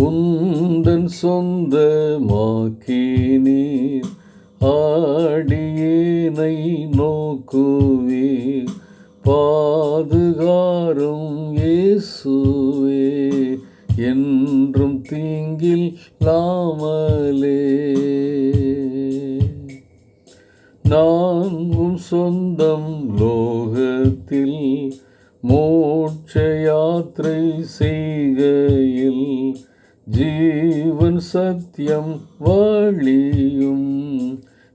உந்தன் சொந்தமாக்கி நீர் ஆடியேனை நோக்குவீர். பாதுகாரும் இயேசுவே என்றும் தீங்கில் லாமலே நான் உம் சொந்தம் லோகத்தில் மோட்ச யாத்திரை செய்கையில் ஜீவன் சத்தியம் வழியும்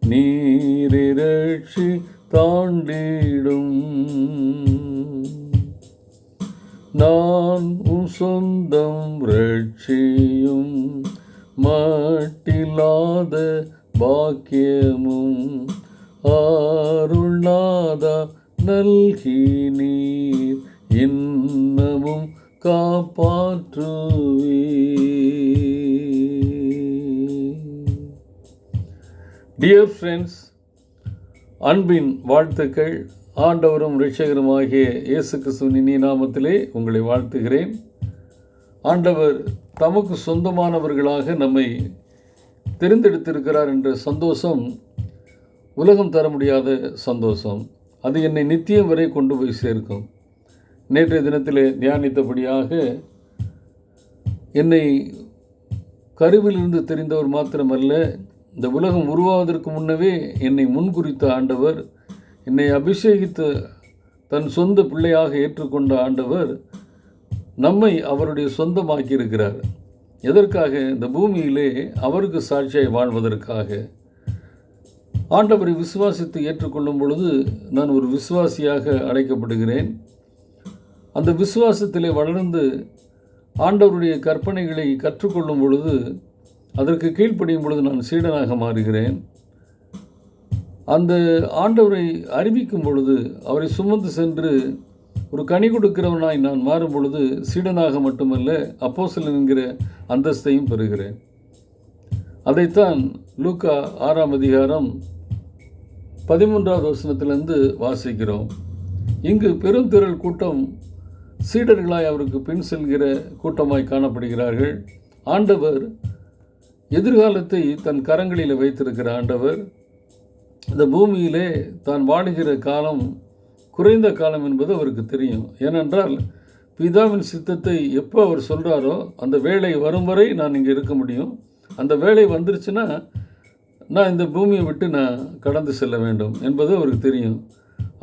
நீரிரட்சி தாண்டிடும். நான் உன் சொந்தம் ரட்சியும் மட்டில்லாத பாக்கியமும் அருள்நாதா நல்கி நீர் இன்னமும் காப்பாற்றுவீர். டியர் ஃப்ரெண்ட்ஸ் அன்பின் வாழ்த்துக்கள். ஆண்டவரும் இரட்சகருமாகிய இயேசு கிறிஸ்துவின் இனிய நாமத்திலே உங்களை வாழ்த்துகிறேன். ஆண்டவர் தமக்கு சொந்தமானவர்களாக நம்மை தெரிந்தெடுத்திருக்கிறார் என்ற சந்தோஷம் உலகம் தர முடியாத சந்தோஷம். அது என்னை நித்தியம் வரை கொண்டு போய் சேர்க்கும். நேற்றைய தினத்தில் தியானித்தபடியாக என்னை கருவிலிருந்து தெரிந்தவர் மாத்திரமல்ல இந்த உலகம் உருவாவதற்கு முன்னவே என்னை முன்குறித்த ஆண்டவர் என்னை அபிஷேகித்த தன் சொந்த பிள்ளையாக ஏற்றுக்கொண்ட ஆண்டவர் நம்மை அவருடைய சொந்தமாக்கி இருக்கிறார் எதற்காக? இந்த பூமியிலே அவருக்கு சாட்சியாய் வாழ்வதற்காக. ஆண்டவரை விசுவாசித்து ஏற்றுக்கொள்ளும் பொழுது நான் ஒரு விசுவாசியாக அழைக்கப்படுகிறேன். அந்த விசுவாசத்திலே வளர்ந்து ஆண்டவருடைய கற்பனைகளை கற்றுக்கொள்ளும் பொழுது அதற்கு கீழ்ப்படியும் பொழுது நான் சீடனாக மாறுகிறேன். அந்த ஆண்டவரை அறிவிக்கும் பொழுது அவரை சுமந்து சென்று ஒரு கனி கொடுக்கிறவனாய் நான் மாறும் பொழுது சீடனாக மட்டுமல்ல அப்போசல் என்கிற அந்தஸ்தையும் பெறுகிறேன். அதைத்தான் லூக்கா ஆறாம் அதிகாரம் பதிமூன்றாவது வசனத்திலிருந்து வாசிக்கிறோம். இங்கு பெருந்திரள் கூட்டம் சீடர்களாய் அவருக்கு பின் செல்கிற கூட்டமாய் காணப்படுகிறார்கள். ஆண்டவர் எதிர்காலத்தை தன் கரங்களில் வைத்திருக்கிற ஆண்டவர் இந்த பூமியிலே தான் வாடுகிற காலம் குறைந்த காலம் என்பது அவருக்கு தெரியும். ஏனென்றால் பிதாவின் சித்தத்தை எப்போ அவர் சொல்கிறாரோ அந்த வேலை வரும் வரை நான் இங்கே இருக்க முடியும். அந்த வேலை வந்துருச்சுன்னா நான் இந்த பூமியை விட்டு நான் கடந்து செல்ல வேண்டும் என்பது அவருக்கு தெரியும்.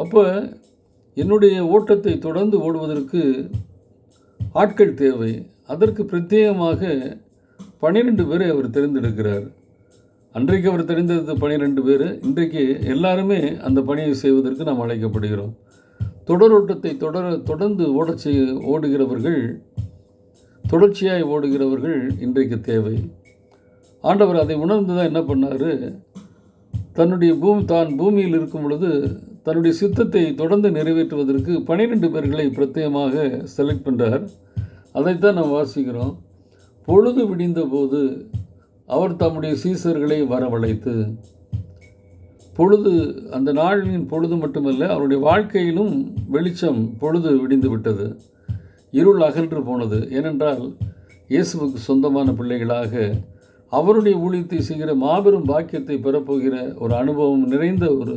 அப்போ என்னுடைய ஓட்டத்தை தொடர்ந்து ஓடுவதற்கு ஆட்கள் தேவை. அதற்கு பிரத்யேகமாக பன்னிரெண்டு பேரை அவர் தெரிந்தெடுக்கிறார். அன்றைக்கு அவர் தெரிந்தது பனிரெண்டு பேர் இன்றைக்கு எல்லாருமே அந்த பணியை செய்வதற்கு நாம் அழைக்கப்படுகிறோம். தொடரோட்டத்தை தொடர தொடர்ந்து ஓடச் செய் ஓடுகிறவர்கள் தொடர்ச்சியாய் ஓடுகிறவர்கள் இன்றைக்கு தேவை. ஆண்டவர் அதை உணர்ந்து தான் என்ன பண்ணார்? தன்னுடைய பூமி தான் பூமியில் இருக்கும் பொழுது தன்னுடைய சித்தத்தை தொடர்ந்து நிறைவேற்றுவதற்கு பனிரெண்டு பேர்களை பிரத்யேகமாக செலக்ட் பண்ணுறார் அதைத்தான் நாம் வாசிக்கிறோம். பொழுது விடிந்தபோது அவர் தம்முடைய சீசர்களை வரவழைத்து பொழுது அந்த நாளின் பொழுது மட்டுமல்ல அவருடைய வாழ்க்கையிலும் வெளிச்சம் பொழுது விடிந்து விட்டது. இருள் அகன்று போனது. ஏனென்றால் இயேசுவுக்கு சொந்தமான பிள்ளைகளாக அவருடைய ஊழியத்தை செய்கிற மாபெரும் பாக்கியத்தை பெறப்போகிற ஒரு அனுபவம் நிறைந்த ஒரு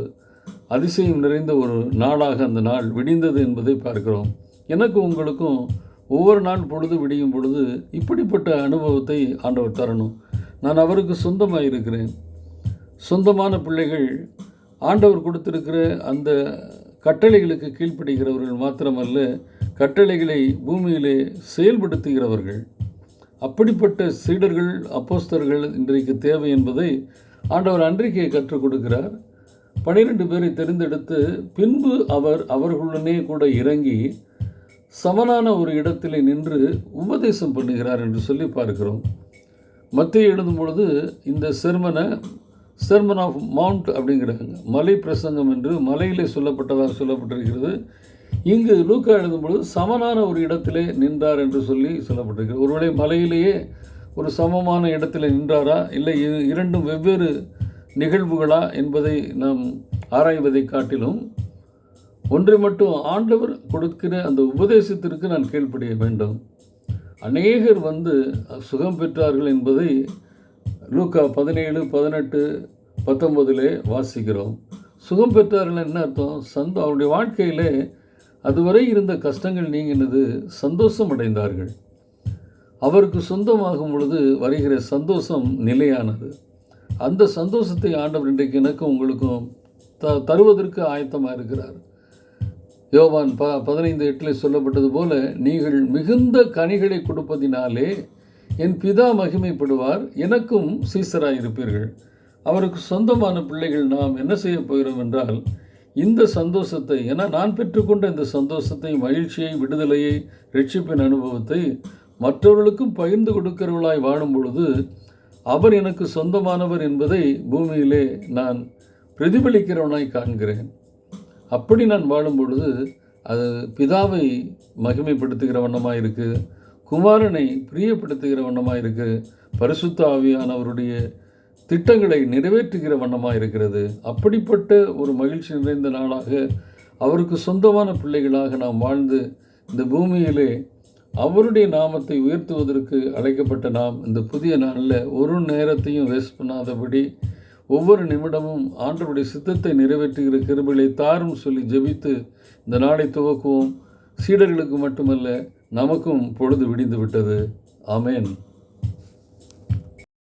அதிசயம் நிறைந்த ஒரு நாளாக அந்த நாள் விடிந்தது என்பதை பார்க்கிறோம். எனக்கு உங்களுக்கும் ஒவ்வொரு நாள் பொழுது விடியும் பொழுது இப்படிப்பட்ட அனுபவத்தை ஆண்டவர் தரணும். நான் அவருக்கு சொந்தமாக இருக்கிறேன் சொந்தமான பிள்ளைகள் ஆண்டவர் கொடுத்திருக்கிற அந்த கட்டளைகளுக்கு கீழ்ப்படுகிறவர்கள் மாத்திரமல்ல கட்டளைகளை பூமியிலே செயல்படுத்துகிறவர்கள். அப்படிப்பட்ட சீடர்கள் அப்போஸ்தர்கள் இன்றைக்கு தேவை என்பதை ஆண்டவர் அன்றைக்கே கற்றுக் கொடுக்கிறார். பனிரெண்டு பேரை தெரிந்தெடுத்து பின்பு அவர் அவர்களுடனே கூட இறங்கி சமனான ஒரு இடத்திலே நின்று உபதேசம் பண்ணுகிறார் என்று சொல்லி பார்க்கிறோம். மத்திய எழுதும் பொழுது இந்த செர்மனை செர்மன் ஆஃப் மவுண்ட் அப்படிங்கிறாங்க மலை பிரசங்கம் என்று மலையிலே சொல்லப்பட்டதாக சொல்லப்பட்டிருக்கிறது. இங்கு லூக்கா எழுதும் பொழுது சமனான ஒரு இடத்திலே நின்றார் என்று சொல்லி சொல்லப்பட்டிருக்கிறது. ஒருவேளை மலையிலேயே ஒரு சமமான இடத்திலே நின்றாரா? இல்லை இரண்டும் வெவ்வேறு நிகழ்வுகளா என்பதை நாம் ஆராய்வதை காட்டிலும் ஒன்றை மட்டும் ஆண்டவர் கொடுக்கிற அந்த உபதேசத்திற்கு நான் கீழ்ப்படிய வேண்டும். அநேகர் வந்து சுகம் பெற்றார்கள் என்பதை லூக்கா பதினேழு பதினெட்டு பத்தொன்பதிலே வாசிக்கிறோம். சுகம் பெற்றார்கள் என்ன அர்த்தம்? சந்தோ அவருடைய வாழ்க்கையிலே அதுவரை இருந்த கஷ்டங்கள் நீங்கினது சந்தோஷம் அடைந்தார்கள். அவருக்கு சொந்தமாகும் பொழுது வருகிற சந்தோஷம் நிலையானது. அந்த சந்தோஷத்தை ஆண்டவர் இன்றைக்கு எனக்கும் உங்களுக்கும் த தருவதற்கு ஆயத்தமாக இருக்கிறார் யோவான் ப பதினைந்து எட்டில் சொல்லப்பட்டது போல நீங்கள் மிகுந்த கனிகளை கொடுப்பதினாலே என் பிதா மகிமைப்படுவார் எனக்கும் சீசராக இருப்பீர்கள் அவருக்கு சொந்தமான பிள்ளைகள் நாம் என்ன செய்ய போகிறோம் என்றால் இந்த சந்தோஷத்தை ஏன்னா நான் பெற்றுக்கொண்ட இந்த சந்தோஷத்தை மகிழ்ச்சியை விடுதலையை ரட்சிப்பின் அனுபவத்தை மற்றவர்களுக்கும் பகிர்ந்து கொடுக்கிறவர்களாய் வாழும் பொழுது அவர் எனக்கு சொந்தமானவர் என்பதை பூமியிலே நான் பிரதிபலிக்கிறவனாய் காண்கிறேன். அப்படி நான் வாழும் பொழுது அது பிதாவை மகிமைப்படுத்துகிற வண்ணமாக இருக்குது குமாரனை பிரியப்படுத்துகிற வண்ணமாக இருக்குது பரிசுத்த ஆவியானவருடைய திட்டங்களை நிறைவேற்றுகிற வண்ணமாக இருக்கிறது. அப்படிப்பட்ட ஒரு மகிழ்ச்சி நிறைந்த நாளாக அவருக்கு சொந்தமான பிள்ளைகளாக நாம் வாழ்ந்து இந்த பூமியிலே அவருடைய நாமத்தை உயர்த்துவதற்கு அழைக்கப்பட்ட நாம் இந்த புதிய நாளில் ஒரு நேரத்தையும் வேஸ்ட் பண்ணாதபடி ஒவ்வொரு நிமிடமும் ஆண்டவருடைய சித்தத்தை நிறைவேற்றுகிற கிருபிகளை தாரும் சொல்லி ஜெபித்து இந்த நாளை துவக்குவோம். சீடர்களுக்கு மட்டுமல்ல நமக்கும் பொழுது விடிந்து விட்டது. அமேன்